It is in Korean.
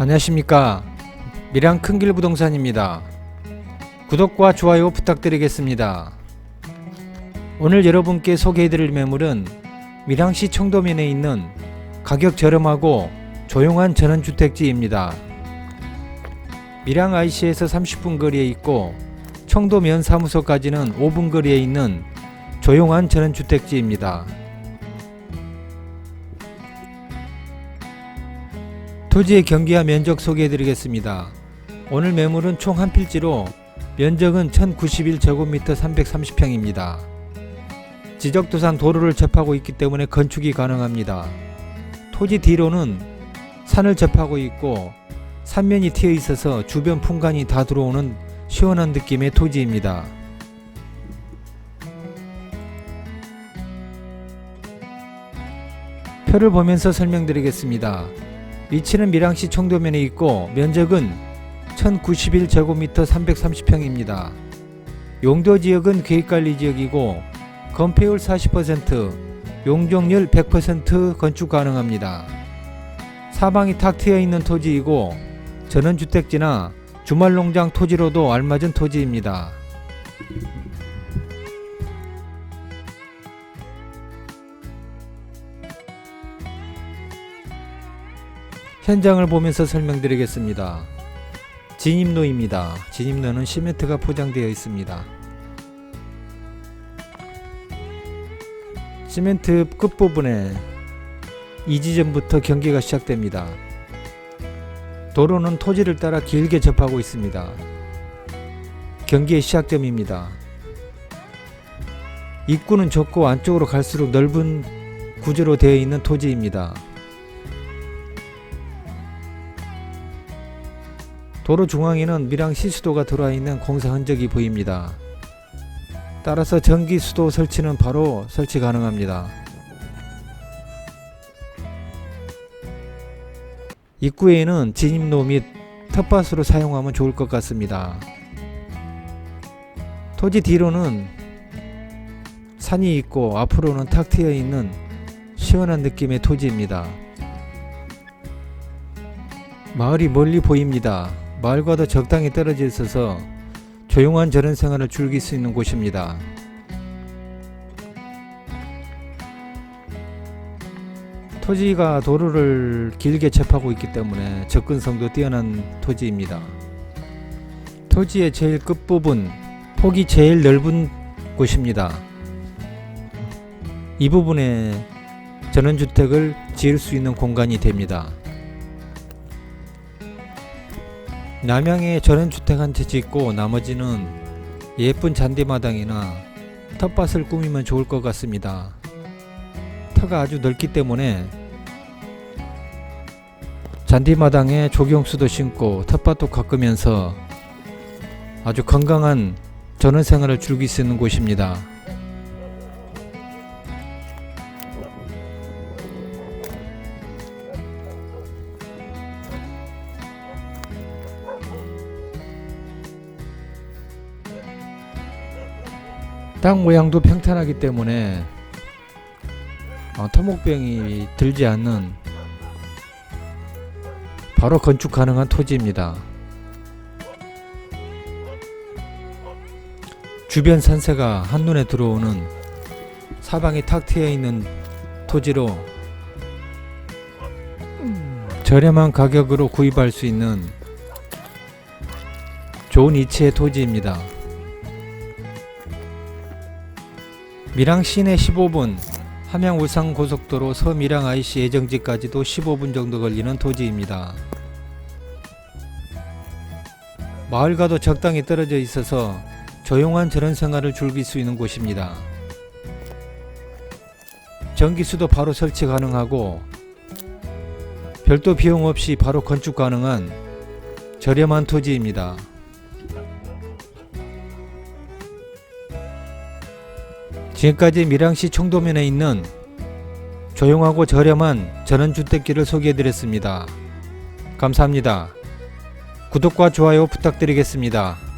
안녕하십니까. 밀양 큰길 부동산입니다. 구독과 좋아요 부탁드리겠습니다. 오늘 여러분께 소개해드릴 매물은 밀양시 청도면에 있는 가격 저렴하고 조용한 전원주택지입니다. 밀양 IC에서 30분 거리에 있고 청도면 사무소까지는 5분 거리에 있는 조용한 전원주택지입니다 토지의 경기와 면적 소개해드리겠습니다. 오늘 매물은 총 한 필지로 면적은 1091제곱미터 330평입니다. 지적도상 도로를 접하고 있기 때문에 건축이 가능합니다. 토지 뒤로는 산을 접하고 있고 산면이 트여 있어서 주변 풍광이 다 들어오는 시원한 느낌의 토지입니다. 표를 보면서 설명드리겠습니다. 위치는 밀양시 청도면에 있고 면적은 1091제곱미터 330평입니다. 용도 지역은 계획관리 지역이고 건폐율 40%, 용적률 100% 건축 가능합니다. 사방이 탁 트여 있는 토지이고 전원주택지나 주말농장 토지로도 알맞은 토지입니다. 현장을 보면서 설명드리겠습니다. 진입로입니다. 진입로는 시멘트가 포장되어 있습니다. 시멘트 끝부분에 이 지점부터 경기가 시작됩니다. 도로는 토지를 따라 길게 접하고 있습니다. 경기의 시작점입니다. 입구는 좁고 안쪽으로 갈수록 넓은 구조로 되어 있는 토지입니다. 도로 중앙에는 밀양 시수도가 들어와 있는 공사 흔적이 보입니다. 따라서 전기 수도 설치는 바로 설치 가능합니다. 입구에는 진입로 및 텃밭으로 사용하면 좋을 것 같습니다. 토지 뒤로는 산이 있고 앞으로는 탁 트여 있는 시원한 느낌의 토지입니다. 마을이 멀리 보입니다. 마을과도 적당히 떨어져 있어서 조용한 저런 생활을 즐길 수 있는 곳입니다. 토지가 도로를 길게 접하고 있기 때문에 접근성도 뛰어난 토지입니다. 토지의 제일 끝부분, 폭이 제일 넓은 곳입니다. 이 부분에 전원주택을 지을 수 있는 공간이 됩니다. 남양에 전원주택 한 채 짓고 나머지는 예쁜 잔디마당이나 텃밭을 꾸미면 좋을 것 같습니다. 터가 아주 넓기 때문에 잔디마당에 조경수도 심고 텃밭도 가꾸면서 아주 건강한 전원 생활을 즐길 수 있는 곳입니다. 땅 모양도 평탄하기 때문에 어, 토목병이 들지 않는 바로 건축 가능한 토지입니다. 주변 산세가 한눈에 들어오는 사방이 탁 트여 있는 토지로 저렴한 가격으로 구입할 수 있는 좋은 위치의 토지입니다. 밀양 시내 15분, 함양 울산 고속도로 서밀양 IC 예정지까지도 15분 정도 걸리는 토지입니다. 마을과도 적당히 떨어져 있어서 조용한 저런 생활을 즐길 수 있는 곳입니다. 전기수도 바로 설치 가능하고 별도 비용 없이 바로 건축 가능한 저렴한 토지입니다. 지금까지 밀양시 청도면에 있는 조용하고 저렴한 전원주택지를 소개해드렸습니다. 감사합니다. 구독과 좋아요 부탁드리겠습니다.